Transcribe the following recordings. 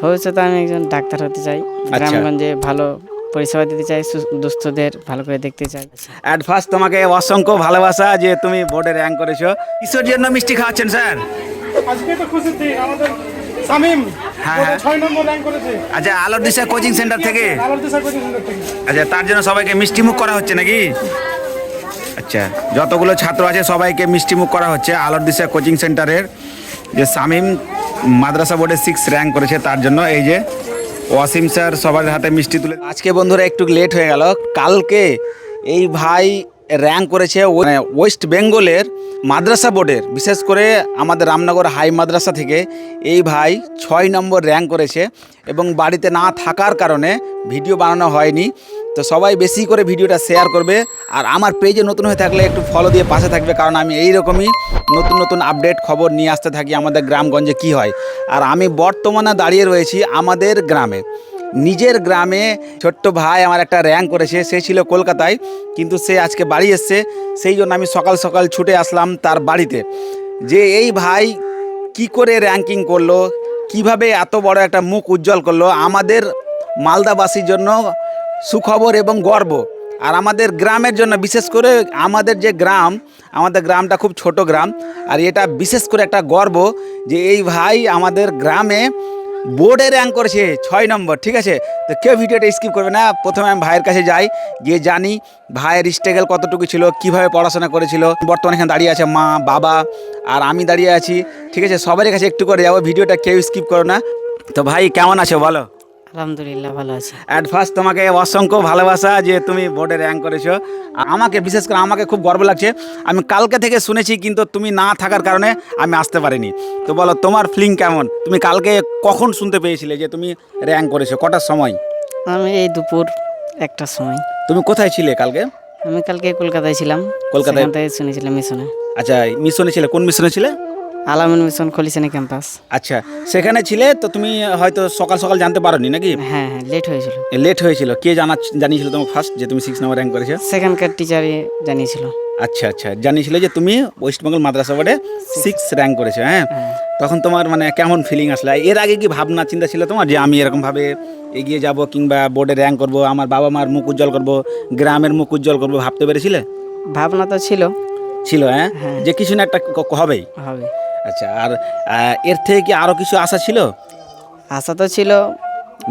ভবিষ্যতে আমি একজন ডাক্তার হতে চাই আচ্ছা। গ্রামগঞ্জে ভালো পরিষেবা দিতে চাই দুস্থদের ভালো করে দেখতে চাই। অ্যাট ফার্স্ট তোমাকে অসংখ্য ভালোবাসা যে তুমি বোর্ডে র্যাঙ্ক করেছ। কিসের জন্য মিষ্টি খাওয়াচ্ছেন স্যার আজকে তো দিন আমাদের সামিম। হ্যাঁ, হ্যাঁ। ছয় নম্বর র্যাঙ্ক করেছে। আচ্ছা আলোর দিশা কোচিং সেন্টার থেকে? আলোর দিশা কোচিং সেন্টার থেকে। আচ্ছা তার জন্য সবাইকে মিষ্টি মুখ করা হচ্ছে নাকি? আচ্ছা যতগুলো ছাত্র আছে সবাইকে মিষ্টি মুখ করা হচ্ছে আলোর দিশা কোচিং সেন্টারের যে সামিম মাদ্রাসা বোর্ডে সিক্স র্যাঙ্ক করেছে, তার জন্য এই যে ওয়াসিম স্যার সবার হাতে মিষ্টি তুলে আজকে বন্ধুরা একটু লেট হয়ে গেল। কালকে এই ভাই র্যাঙ্ক করেছে মানে ওয়েস্ট বেঙ্গলের মাদ্রাসা বোর্ডের। বিশেষ করে আমাদের রামনগর হাই মাদ্রাসা থেকে এই ভাই ছয় নম্বর র্যাঙ্ক করেছে এবং বাড়িতে না থাকার কারণে ভিডিও বানানো হয়নি। তো সবাই বেশি করে ভিডিওটা শেয়ার করবে। আর আমার পেজে নতুন হয়ে থাকলে একটু ফলো দিয়ে পাশে থাকবে, কারণ আমি এই রকমই নতুন নতুন আপডেট খবর নিয়ে আসতে থাকি আমাদের গ্রামগঞ্জে কি হয়। আর আমি বর্তমানে দাঁড়িয়ে রয়েছি আমাদের গ্রামে। নিজের গ্রামে ছোট্ট ভাই আমার একটা র্যাঙ্ক করেছে, সে ছিল কলকাতায়, কিন্তু সে আজকে বাড়ি এসছে, সেই জন্য আমি সকাল সকাল ছুটে আসলাম তার বাড়িতে। যে এই ভাই কি করে র্যাঙ্কিং করল, কীভাবে এত বড় একটা মুখ উজ্জ্বল করল, আমাদের মালদাবাসীর জন্য সুখবর এবং গর্ব। আর আমাদের গ্রামের জন্য, বিশেষ করে আমাদের যে গ্রাম, আমাদের গ্রামটা খুব ছোট গ্রাম, আর এটা বিশেষ করে একটা গর্ব যে এই ভাই আমাদের গ্রামে বোর্ডে র্যাঙ্ক করেছে ছয় নম্বর, ঠিক আছে? তো কেউ ভিডিওটা স্কিপ করবে না। প্রথমে আমি ভাইয়ের কাছে যাই, গিয়ে জানি ভাইয়ের স্ট্রাগল কতটুকু ছিল, কীভাবে পড়াশোনা করেছিল। বর্তমানে এখানে দাঁড়িয়ে আছে মা, বাবা, আর আমি দাঁড়িয়ে আছি, ঠিক আছে? সবারই কাছে একটু করে যাব, ভিডিওটা কেউ স্কিপ করো না। তো ভাই, কেমন আছো? বলো। আলহামদুলিল্লাহ ভালো আছি। ফার্স্ট তোমাকে অসংখ্য ভালোবাসা যে তুমি বোর্ডে র্যাঙ্ক করেছ। আমাকে বিশেষ করে আমাকে খুব গর্ব লাগছে। আমি কালকে থেকে শুনেছি কিন্তু তুমি না থাকার কারণে আমি আসতে পারিনি। তো বলো তোমার ফিলিং কেমন? তুমি কালকে কখন শুনতে পেয়েছিলে যে তুমি র্যাঙ্ক করেছ? কটার সময়? আমি এই দুপুর একটার সময়। তুমি কোথায় ছিলে কালকে? আমি কালকে কলকাতায় ছিলাম। কলকাতায়? শুনেছিলাম মিশনে। আচ্ছা মিশনে ছিলে? কোন মিশনে ছিলে? আলামিন মিশন খলিসানি ক্যাম্পাস। আচ্ছা সেখানে ছিলে তো তুমি হয়তো সকাল সকাল জানতে পারোনি নাকি? হ্যাঁ হ্যাঁ লেট হয়েছিল। লেট হয়েছিল। কে জানা জানিয়েছিল তোমাকে ফার্স্ট যে তুমি সিক্স নাম্বার র্যাঙ্ক করেছ? সেখানকার টিচারই জানিয়েছিল। আচ্ছা আচ্ছা জানিয়েছিল যে তুমি ওয়েস্ট বেঙ্গল মাদ্রাসা বোর্ডে সিক্স র্যাঙ্ক করেছ হ্যাঁ? হ্যাঁ। তখন তোমার মানে কেমন ফিলিং আসলে? এর আগে কি ভাবনা চিন্তা ছিল তোমার যে আমি এরকমভাবে এগিয়ে যাব কিংবা বোর্ডে র্যাঙ্ক করব আমার বাবা মার মুখ উজ্জ্বল করব গ্রামের মুখ উজ্জ্বল করব ভাবতে পেরেছিলে? ভাবনা তো ছিল। ছিল হ্যাঁ? হ্যাঁ। যে কিছু না একটা হবেই। হবে। আচ্ছা আর এর থেকে কি আরও কিছু আশা ছিল? আশা তো ছিল।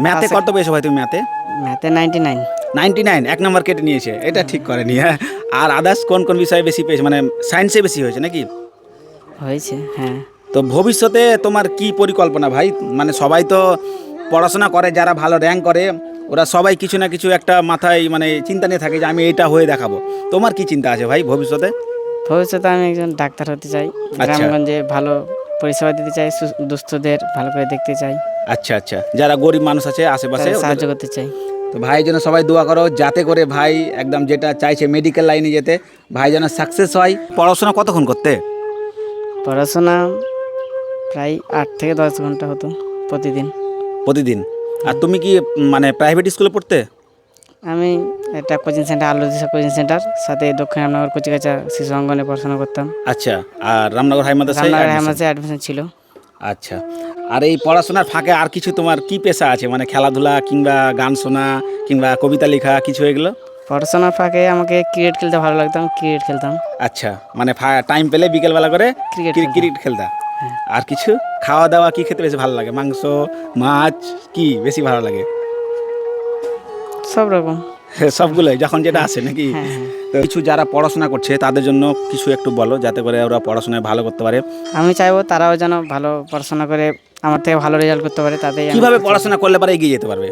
ম্যাথে কত পেয়েছ ভাই তুমি ম্যাথে? ম্যাথে নাইনটি নাইন। নাইনটি নাইন এক নম্বর কেটে নিয়েছে। এটা ঠিক করেনি হ্যাঁ। আর আদার্স কোন কোন বিষয়ে বেশি পেয়েছে? মানে সায়েন্সে বেশি হয়েছে নাকি? হয়েছে হ্যাঁ। তো ভবিষ্যতে তোমার কি পরিকল্পনা ভাই? মানে সবাই তো পড়াশোনা করে যারা ভালো র্যাঙ্ক করে ওরা সবাই কিছু না কিছু একটা মাথায় মানে চিন্তা নিয়ে থাকে যে আমি এটা হয়ে দেখাবো। তোমার কি চিন্তা আছে ভাই ভবিষ্যতে? ভবিষ্যতে আমি একজন ডাক্তার হতে চাই গ্রামগঞ্জে ভালো পরিষেবা দিতে চাই দুস্থদের ভালো করে দেখতে চাই। আচ্ছা আচ্ছা। যারা গরিব মানুষ আছে আশেপাশে সাহায্য করতে চাই। তো ভাই যেন সবাই দোয়া করো যাতে করে ভাই একদম যেটা চাইছে মেডিকেল লাইনে যেতে ভাই যেন সাকসেস হয়। পড়াশোনা কতক্ষণ করতে? পড়াশোনা প্রায় আট থেকে দশ ঘণ্টা হতো প্রতিদিন। প্রতিদিন। আর তুমি কি মানে প্রাইভেট স্কুলে পড়তে? আমি একটা কোচিং সেন্টার আলো দিশা কোচিং সেন্টার সাথে দক্ষিণ রামনগর কচিকাচা শিশু অঙ্গনে পড়াশোনা করতাম। আচ্ছা আর রামনগর হাই রামনগর অ্যাডমিশন ছিল। আচ্ছা আর এই পড়াশোনার ফাঁকে আর কিছু তোমার কি পেশা আছে? মানে খেলাধুলা কিংবা গান শোনা কিংবা কবিতা লেখা কিছু এগুলো? পড়াশোনার ফাঁকে আমাকে ক্রিকেট খেলতে ভালো লাগতাম ক্রিকেট খেলতাম। আচ্ছা মানে টাইম পেলে বিকেলবেলা করে ক্রিকেট ক্রি- ক্রিকেট খেলতা? আর কিছু? খাওয়া দাওয়া কি খেতে বেশি ভালো লাগে? মাংস মাছ কি বেশি ভালো লাগে? সব রকম। সবগুলোই যখন যেটা আসে নাকি? হ্যাঁ হ্যাঁ। কিছু যারা পড়াশোনা করছে তাদের জন্য কিছু একটু বলো যাতে করে ওরা পড়াশোনায় ভালো করতে পারে। আমি চাইব তারাও যেন ভালো পড়াশোনা করে আমার থেকে ভালো রেজাল্ট করতে পারে তাদের কীভাবে পড়াশোনা করলে পারে এগিয়ে যেতে পারবে?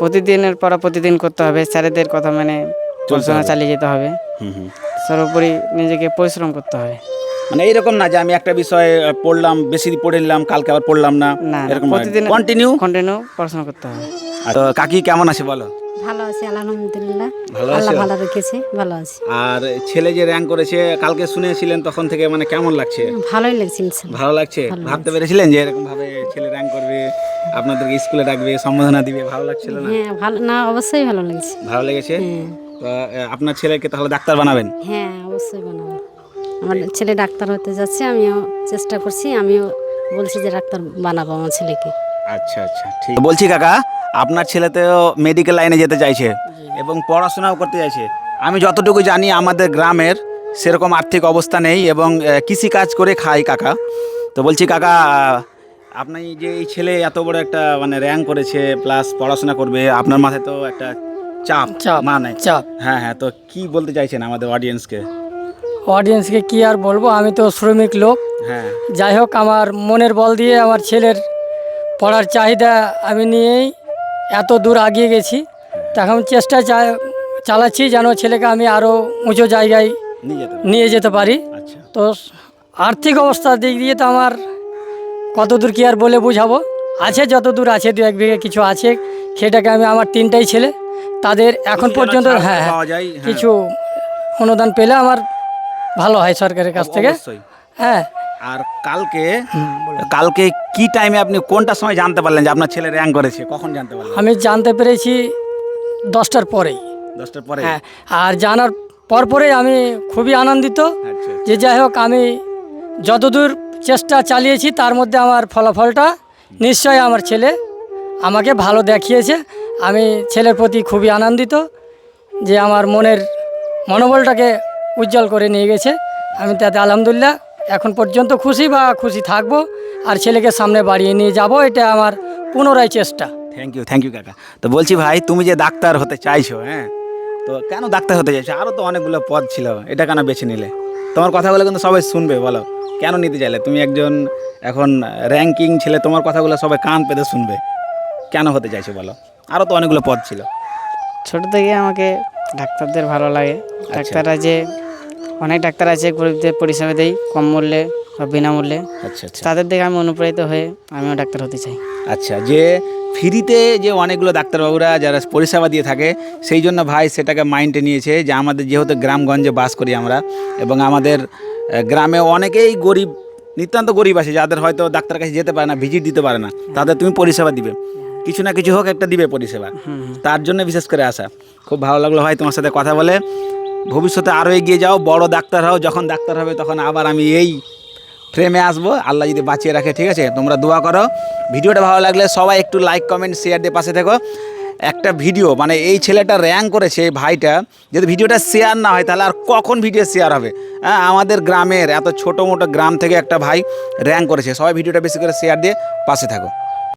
প্রতিদিনের পড়া প্রতিদিন করতে হবে স্যারেদের কথা মানে পড়াশোনা চালিয়ে যেতে হবে। হুম হুম। সর্বোপরি নিজেকে পরিশ্রম করতে হবে। মানে এইরকম না যে আমি একটা বিষয়ে পড়লাম বেশি পড়ে নিলাম কালকে আবার পড়লাম না না এরকম প্রতিদিন কন্টিনিউ কন্টিনিউ পড়াশোনা করতে হবে। তো কাকি কেমন আছে বলো? ভালো আছি আলহামদুলিল্লাহ। ভালো আল্লাহ ভালো রেখেছে ভালো আছি। আর ছেলে যে র্যাঙ্ক করেছে কালকে শুনেছিলেন তখন থেকে মানে কেমন লাগছে? ভালোই লাগছে ভালো লাগছে? ভাবতে পেরেছিলেন যে এরকম ভাবে ছেলে র্যাঙ্ক করবে আপনাদেরকে স্কুলে ডাকবে সম্বোধনা দিবে ভালো লাগছিল না? হ্যাঁ ভালো না অবশ্যই ভালো লাগছে। ভালো লেগেছে? হ্যাঁ। আপনার ছেলেকে তাহলে ডাক্তার বানাবেন? হ্যাঁ অবশ্যই বানাবো। আমার ছেলে ডাক্তার হতে যাচ্ছে আমিও চেষ্টা করছি আমিও বলছি যে ডাক্তার বানাবো আমার ছেলেকে। আচ্ছা আচ্ছা ঠিক। বলছি কাকা আপনার ছেলে তো মেডিকেল লাইনে যেতে চাইছে এবং পড়াশোনাও করতে চাইছে। আমি যতটুকু জানি আমাদের গ্রামের সেরকম আর্থিক অবস্থা নেই এবং আহ, কৃষিকাজ করে খাই কাকা। তো বলছি কাকা আপনি যে এই ছেলে এত বড় একটা মানে র্যাঙ্ক করেছে প্লাস পড়াশোনা করবে আপনার মাথায় তো একটা চাপ চাপ মানে চাপ। হ্যাঁ হ্যাঁ তো কি বলতে চাইছেন আমাদের অডিয়েন্সকে অডিয়েন্সকে কি আর বলব? আমি তো শ্রমিক লোক। হ্যাঁ। যাই হোক আমার মনের বল দিয়ে আমার ছেলের পড়ার চাহিদা আমি নিয়েই এত দূর আগিয়ে গেছি। তা এখন চেষ্টা চা- চালাচ্ছি যেন ছেলেকে আমি আরও উঁচু জায়গায় নিয়ে যেতে পারি। আচ্ছা। তো আর্থিক অবস্থার দিক দিয়ে তো আমার কত দূর কি আর বলে বুঝাবো। আছে যত দূর আছে দু এক বিঘে কিছু আছে। সেটাকে আমি আমার তিনটাই ছেলে। তাদের এখন পর্যন্ত হ্যাঁ হ্যাঁ, হ্যাঁ। কিছু অনুদান পেলে আমার ভালো হয় সরকারের কাছ থেকে। হ্যাঁ। আর কালকে কালকে কি টাইমে আপনি কোনটা সময় জানতে পারলেন যে আপনার ছেলে র্যাঙ্ক করেছে? কখন জানতে পারলেন? আমি জানতে পেরেছি দশটার পরেই। দশটার পরে? হ্যাঁ আর জানার পর পরেই আমি খুবই আনন্দিত। আচ্ছা। যে যাই হোক আমি যতদূর চেষ্টা চালিয়েছি তার মধ্যে আমার ফলাফলটা নিশ্চয়ই আমার ছেলে আমাকে ভালো দেখিয়েছে। আমি ছেলের প্রতি খুবই আনন্দিত যে আমার মনের মনোবলটাকে উজ্জ্বল করে নিয়ে গেছে। আমি তাতে আলহামদুলিল্লাহ এখন পর্যন্ত খুশি বা খুশি থাকব আর ছেলেকে সামনে বাড়িয়ে নিয়ে যাব এটা আমার পুনরায় চেষ্টা। থ্যাংক ইউ থ্যাংক ইউ কাকা। তো বলছি ভাই তুমি যে ডাক্তার হতে চাইছো হ্যাঁ? তো কেন ডাক্তার হতে চাইছো? আরও তো অনেকগুলো পদ ছিল এটা কেন বেছে নিলে? তোমার কথাগুলো কিন্তু সবাই শুনবে বলো। কেন নিতে চাইলে? তুমি একজন এখন র্যাঙ্কিং ছেলে তোমার কথাগুলো সবাই কান পেতে শুনবে। কেন হতে চাইছো বলো? আরও তো অনেকগুলো পদ ছিল। ছোট থেকে আমাকে ডাক্তারদের ভালো লাগে। ডাক্তাররা যে অনেক ডাক্তার আছে গরিবদের পরিষেবা দেয় কম মূল্যে বা বিনামূল্যে। আচ্ছা আচ্ছা। তাদের দেখে আমি অনুপ্রাণিত হয়ে আমিও ডাক্তার হতে চাই। আচ্ছা যে ফ্রিতে যে অনেকগুলো ডাক্তারবাবুরা যারা পরিষেবা দিয়ে থাকে সেই জন্য ভাই সেটাকে মাইন্ডে নিয়েছে যে আমাদের যেহেতু গ্রামগঞ্জে বাস করি আমরা এবং আমাদের গ্রামে অনেকেই গরিব নিতান্ত গরিব আছে যাদের হয়তো ডাক্তার কাছে যেতে পারে না ভিজিট দিতে পারে না তাদের তুমি পরিষেবা দিবে। কিছু না কিছু হোক একটা দিবে পরিষেবা। তার জন্য বিশেষ করে আসা। খুব ভালো লাগল ভাই তোমার সাথে কথা বলে। ভবিষ্যতে আরও এগিয়ে যাও, বড় ডাক্তার হও, যখন ডাক্তার হবে তখন আবার আমি এই ফ্রেমে আসব। আল্লাহ যদি বাঁচিয়ে রাখে, ঠিক আছে? তোমরা দোয়া করো। ভিডিওটা ভালো লাগলে সবাই একটু লাইক কমেন্ট শেয়ার দিয়ে পাশে থেকো। একটা ভিডিও মানে এই ছেলেটা র্যাঙ্ক করেছে, এই ভাইটা, যদি ভিডিওটা শেয়ার না হয়, তাহলে আর কখন ভিডিও শেয়ার হবে? হ্যাঁ আমাদের গ্রামের এত ছোটো মোটো গ্রাম থেকে একটা ভাই র্যাঙ্ক করেছে। সবাই ভিডিওটা বেশি করে শেয়ার দিয়ে পাশে থাকো।